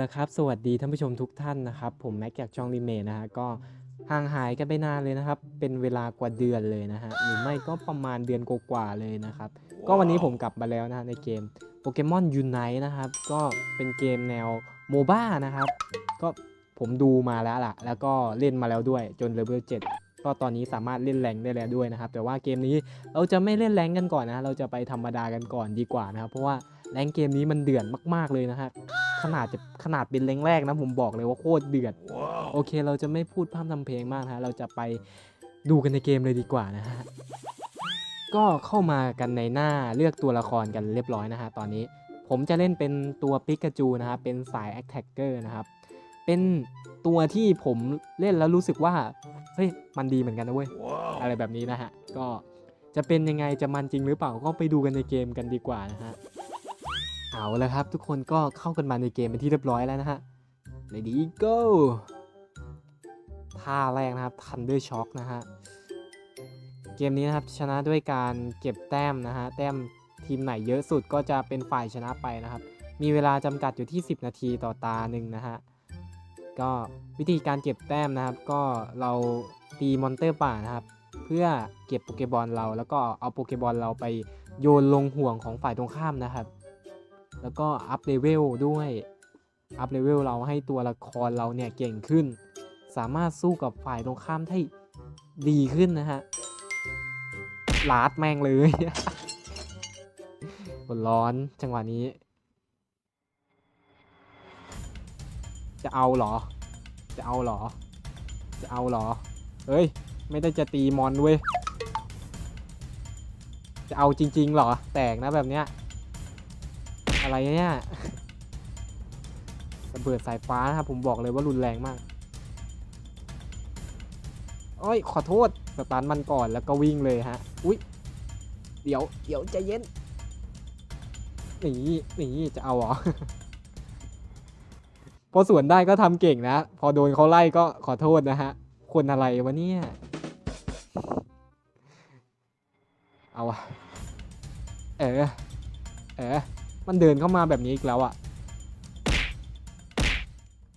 ละครับ สวัสดีท่านผู้ชมทุกท่านนะครับ ผมแม็กจากช่องรีเมทนะฮะก็ห่างหายกันไปนานเลยนะครับ เป็นเวลากว่าเดือนเลยนะฮะหรือไม่ก็ประมาณเดือนกว่าๆเลยนะครับ ก็วันนี้ผมกลับมาแล้วนะฮะในเกมโปเกมอนยูไนนะครับ ก็เป็นเกมแนวโมบ้านะครับ ก็ผมดูมาแล้วล่ะ แล้วก็เล่นมาแล้วด้วยจนเลเวล7ก็ตอนนี้สามารถเล่นแรงได้แล้วด้วยนะครับ แต่ว่าเกมนี้เราจะไม่เล่นแรงกันก่อนนะ เราจะไปธรรมดากันก่อนดีกว่านะครับ เพราะว่าแรงเกมนี้มันเดือดมากๆเลยนะฮะ ขนาดจะขนาดเป็นแรงแรกนะผมบอกเลยว่าโคตรเดือด โอเค เราจะไม่พูดพร่ำทำเพลงมากนะฮะเราจะไปดูกันในเกมเลยดีกว่านะฮะก็เข้ามากันในหน้าเลือกตัวละครกันเรียบร้อยนะฮะตอนนี้ผมจะเล่นเป็นตัวปิกาจูนะครับเป็นสายแอคแท็กเกอร์นะครับเป็นตัวที่ผมเล่นแล้วรู้สึกว่าเฮ้ยมันดีเหมือนกันนะเว้ยอะไรแบบนี้นะฮะก็จะเป็นยังไงจะมันจริงหรือเปล่าก็ไปดูกันในเกมกันดีกว่านะฮะ เอาละครับ ทุกคนก็เข้ากันมาในเกมเป็นที่เรียบร้อยแล้วนะฮะ Ready go ท่าแรกนะครับ Thunder Shock นะฮะ เกมนี้นะครับชนะด้วยการเก็บแต้มนะฮะ แต้มทีมไหนเยอะสุดก็จะเป็นฝ่ายชนะไปนะครับ มีเวลาจำกัดอยู่ที่ 10 นาทีต่อตาหนึ่งนะฮะ ก็วิธีการเก็บแต้มนะครับ ก็เราตีมอนเตอร์ป่านะครับ เพื่อเก็บโปเกบอลเราแล้วก็เอาโปเกบอลเราไปโยนลงห่วงของฝ่ายตรงข้ามนะครับ แล้วก็อัพเลเวลด้วย อัพเลเวลเราให้ตัวละครเราเนี่ยเก่งขึ้น สามารถสู้กับฝ่ายตรงข้ามได้ดีขึ้นนะฮะลาดแม่งเลยคนร้อนจังหวะนี้ จะเอาเหรอ จะเอาเหรอ จะเอาเหรอ เฮ้ย ไม่ได้จะตีมอนเว้ย จะเอาจริงๆเหรอ แตกนะแบบเนี้ย อะไรเนี่ยระเบิดสายฟ้านะครับผมบอกเลยว่ารุนแรงมากโอ้ยขอโทษสตาร์ทมันก่อนแล้วก็วิ่งเลยฮะอุ๊ยเดี๋ยวเดี๋ยวใจเย็นหนี่นี่จะเอาเหรอพอสวนได้ก็ทำเก่งนะ พอโดนเขาไล่ก็ขอโทษนะฮะ คนอะไรวะเนี่ย เอาอะเออ เออ มันเดินเข้ามาแบบนี้อีกแล้วอะ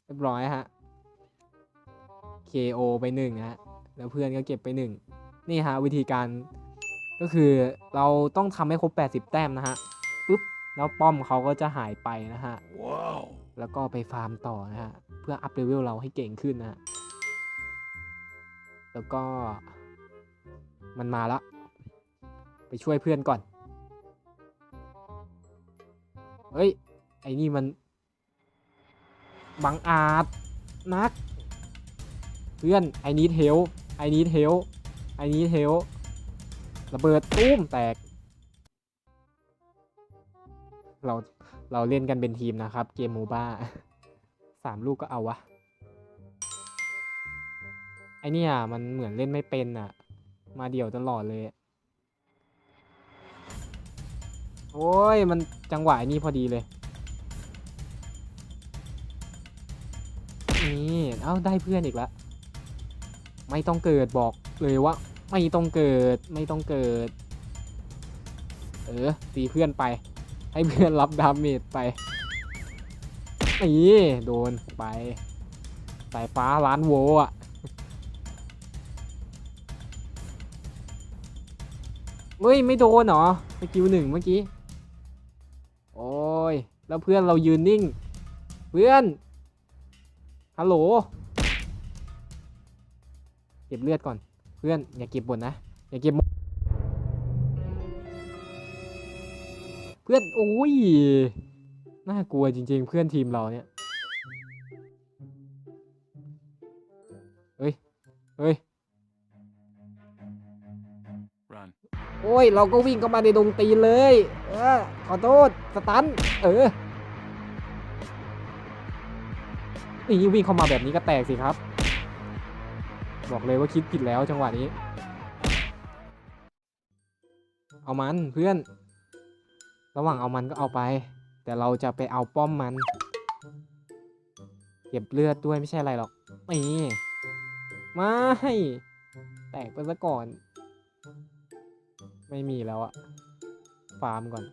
เรียบร้อยฮะ KO ไปหนึ่งฮะ แล้วเพื่อนก็เก็บไปหนึ่ง นี่ฮะวิธีการก็คือเราต้องทำให้ครบ 80 แต้มนะฮะปุ๊บ แล้วป้อมเขาก็จะหายไปนะฮะแล้วก็ไปฟาร์มต่อนะฮะ เพื่ออัพเลเวลเราให้เก่งขึ้นนะฮะ แล้วก็มันมาละ ไปช่วยเพื่อนก่อน เฮ้ย ไอ้นี่มัน บังอาจนัก เพื่อน I need help I need help I need help ระเบิดตุ้มแตก เรา เราเล่นกันเป็นทีมนะครับ เกมโมบ้าสามลูกก็เอาวะ ไอเนี่ยมันเหมือนเล่นไม่เป็นอะมาเดี่ยวตลอดเลย โอ้ย มันจังหวะนี้พอดีเลย นี่ เอ้า ได้เพื่อนอีกแล้ว ไม่ต้องเกิดบอกเลยว่า ไม่ต้องเกิด ไม่ต้องเกิด เออ ตีเพื่อนไป ให้เพื่อนรับดาเมจไป นี่ โดนไปสายฟ้าล้านโวอะเฮ้ย ไม่โดนเหรอสกิลหนึ่งเมื่อกี้ แล้วเพื่อนเรายืนนิ่ง เพื่อน ฮัลโหล เก็บเลือดก่อน เพื่อนอย่าเก็บบนนะ อย่าเก็บหมดเพื่อนโอ้ย น่ากลัวจริง ๆ เพื่อนทีมเราเนี่ย เฮ้ย เฮ้ย โอ้ย เราก็วิ่งเข้ามาในดงตีนเลย เออ ขอโทษ สตัน เออ นี่วิ่งเข้ามาแบบนี้ก็แตกสิครับ บอกเลยว่าคิดผิดแล้วจังหวะนี้ เอามันเพื่อน ระหว่างเอามันก็เอาไป แต่เราจะไปเอาป้อมมัน เก็บเลือดด้วยไม่ใช่อะไรหรอก นี่ ไม่ แตกไปซะก่อน ไม่มีแล้วอะฟาร์มก่อน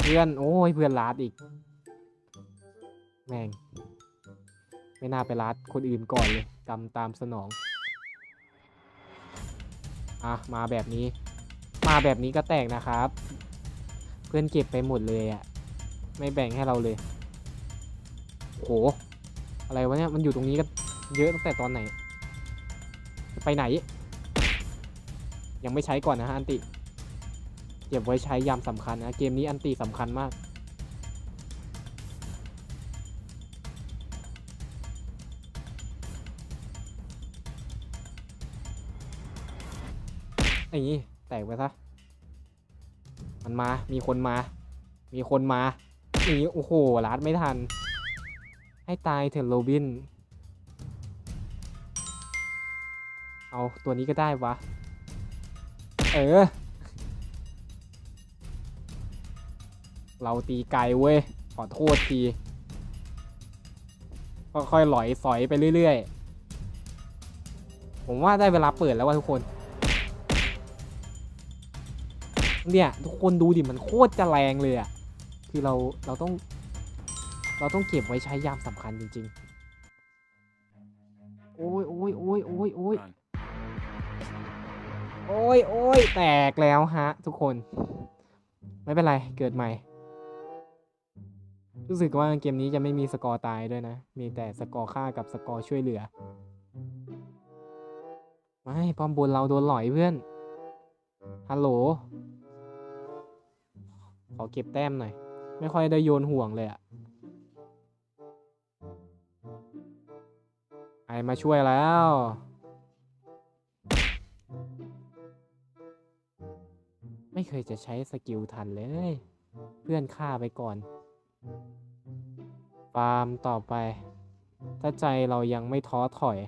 เพื่อน โอ้ยเพื่อนลาดอีก แม่ง ไม่น่าไปรัดคนอื่นก่อนเลยกรรมตามสนอง อะ มาแบบนี้ มาแบบนี้ก็แตกนะครับ เพื่อนเก็บไปหมดเลยอะไม่แบ่งให้เราเลยโห อะไรวะเนี่ย มันอยู่ตรงนี้ก็เยอะตั้งแต่ตอนไหน ไปไหน ยังไม่ใช้ก่อนนะฮะอันติ เก็บไว้ใช้ยามสำคัญนะ เกมนี้อันติสำคัญมากไอ้นี่แตกไปซะ มันมา มีคนมา มีคนมานี่โอ้โหลัดไม่ทัน ให้ตายเถอะโรบิน เอาตัวนี้ก็ได้วะ ออ เราตีไกลเว้ย ขอโทษทีค่อยๆหลอยสอยไปเรื่อยๆ ผมว่าได้เวลาเปิดแล้วว่าทุกคน เนี่ย ทุกคนดูดิมันโคตรจะแรงเลยอะ่ะคือเราเราต้อง เราต้องเก็บไว้ใช้ยามสำคัญจริงๆ โอ้ยโอ้ยโอ้ยโอ้ยโอ้ย โอ้ยโอ้ยแตกแล้วฮะ ทุกคน ไม่เป็นไร เกิดใหม่ รู้สึกว่าเกมนี้จะไม่มีสกอร์ตายด้วยนะ มีแต่สกอร์ฆ่ากับสกอร์ช่วยเหลือ ไม่ป้อมบนเราโดนหลอยเพื่อน ฮัลโหล ขอเก็บแต้มหน่อย ไม่ค่อยได้โยนห่วงเลยอะไอมาช่วยแล้ว ไม่เคยจะใช้สกิลทันเลย เพื่อนฆ่าไปก่อน ฟาร์มต่อไป ถ้าใจเรายังไม่ท้อถอย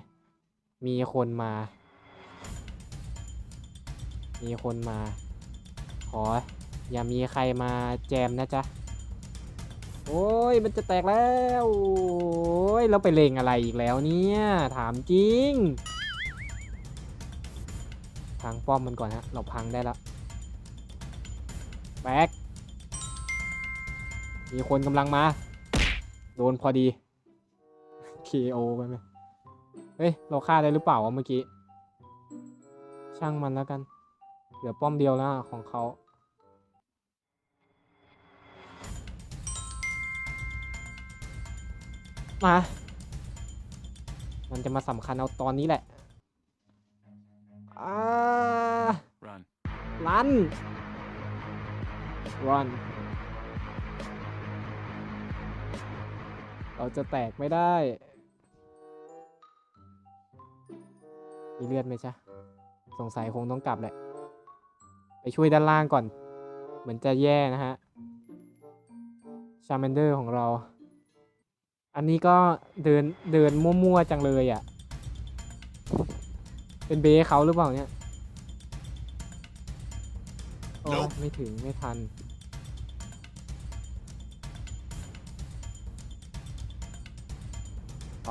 มีคนมา มีคนมา ขอ อย่ามีใครมาแจมนะจ๊ะ โอ้ยมันจะแตกแล้ว โอ้ยแล้วไปเลงอะไรอีกแล้วเนี่ย ถามจริงพังป้อมมันก่อนฮะ เราพังได้แล้ว แบ็กมีคนกำลังมา โดนพอดี KO ไปไหมเฮ้ย เราฆ่าได้หรือเปล่าวะเมื่อกี้ ช่างมันแล้วกัน เหลือป้อมเดียวแล้วของเขามา มันจะมาสำคัญเอาตอนนี้แหละ อ่า Run. รันรัน เราจะแตกไม่ได้ มีเลือดไหมจ๊ะ สงสัยคงต้องกลับแหละ ไปช่วยด้านล่างก่อน เหมือนจะแย่นะฮะ ชา m มนเดอร์ของเรา อันนี้ก็เดินเดินมั่วๆจังเลยอะ่ะ เป็นเบสเขาหรือเปล่าเนี่ย โอ้ย Nope ไม่ถึงไม่ทัน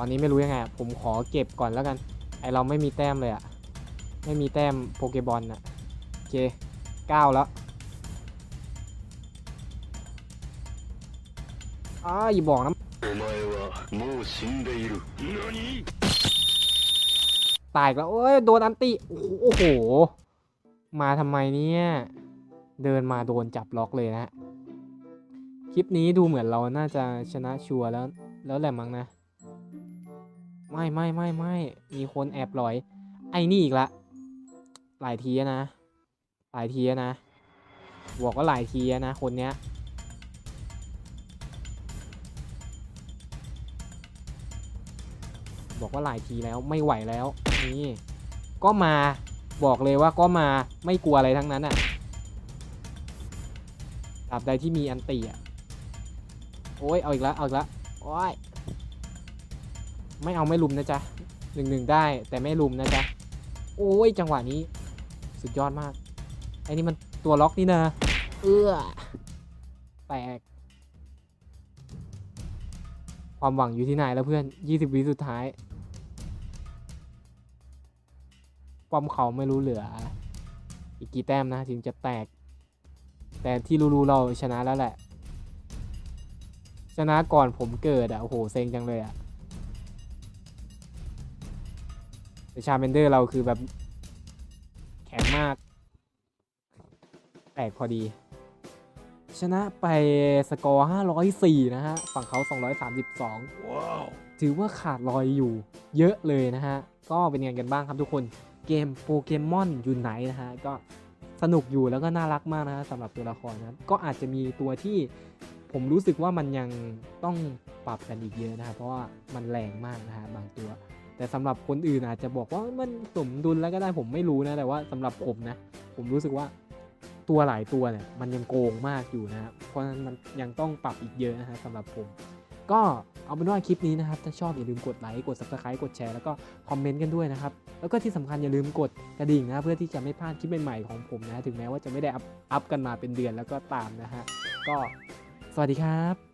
อนนี้ไม่รู้ยังไงผมขอเก็บก่อนแล้วกัน ไอเราไม่มีแต้มเลยอะไม่มีแต้มโปเกบอลอะโอเคเก้าแล้วอ้าอย่าบอกนะตายแล้ว โอ้ย โดนอันติ โอ้โห มาทำไมเนี่ย เดินมาโดนจับล็อกเลยนะ คลิปนี้ดูเหมือนเราน่าจะชนะชัวร์แล้ว แล้วแหละมั้งนะ ไม่ไม่ไม่ไม่มีคนแอบหลอย ไอ้นี่อีกละ หลายทีแล้วนะ หลายทีแล้วนะบอกว่าหลายทีแล้วนะคนเนี้ยบอกว่าหลายทีแล้วไม่ไหวแล้วนี่ก็มาบอกเลยว่าก็มาไม่กลัวอะไรทั้งนั้นอะตราบใดที่มีอันตีอะโอ้ยเอาอีกแล้วเอาอีกแล้วโอ้ย ไม่เอาไม่ลุมนะจ๊ะหนึ่งหนึ่งได้แต่ไม่ลุมนะจ๊ะโอ้ยจังหวะนี้ สุดยอดมากไอ้นี่มันตัวล็อกนี่นะ เอื้อแตก ความหวังอยู่ที่ไหนแล้วเพื่อน20วิสุดท้ายป้อมเขาไม่รู้เหลือ อีกกี่แต้มนะถึงจะแตก แต่ที่รู้ๆเราชนะแล้วแหละ ชนะก่อนผมเกิดอะโอ้โหเซ็งจังเลยอะ แต่ชาเมนเดอร์เราคือแบบ แข็งมาก แตกพอดี ชนะไปสกอร์ 504 นะฮะ ฝั่งเขา 232 Wow. ถือว่าขาดลอยอยู่เยอะเลยนะฮะ ก็เป็นไงกันบ้างครับทุกคนเกมโปเกมอนยูไนนะฮะ ก็สนุกอยู่แล้วก็น่ารักมากนะฮะสำหรับตัวละครนะครับก็อาจจะมีตัวที่ผมรู้สึกว่ามันยังต้องปรับกันอีกเยอะนะครับเพราะว่ามันแรงมากนะฮะบางตัว แต่สำหรับคนอื่นอาจจะบอกว่ามันสมดุลแล้วก็ได้ผมไม่รู้นะ แต่ว่าสำหรับผมนะ ผมรู้สึกว่าตัวหลายตัวเนี่ยมันยังโกงมากอยู่นะครับเพราะฉะนั้นมันยังต้องปรับอีกเยอะนะฮะสำหรับผม ก็เอาเป็นว่าคลิปนี้นะครับ ถ้าชอบอย่าลืมกดไลค์กด subscribe กดแชร์แล้วก็คอมเมนต์กันด้วยนะครับ แล้วก็ที่สำคัญอย่าลืมกดกระดิ่งนะเพื่อที่จะไม่พลาดคลิปใหม่ๆของผมนะถึงแม้ว่าจะไม่ได้อัพอัพกันมาเป็นเดือนแล้วก็ตามนะฮะก็สวัสดีครับ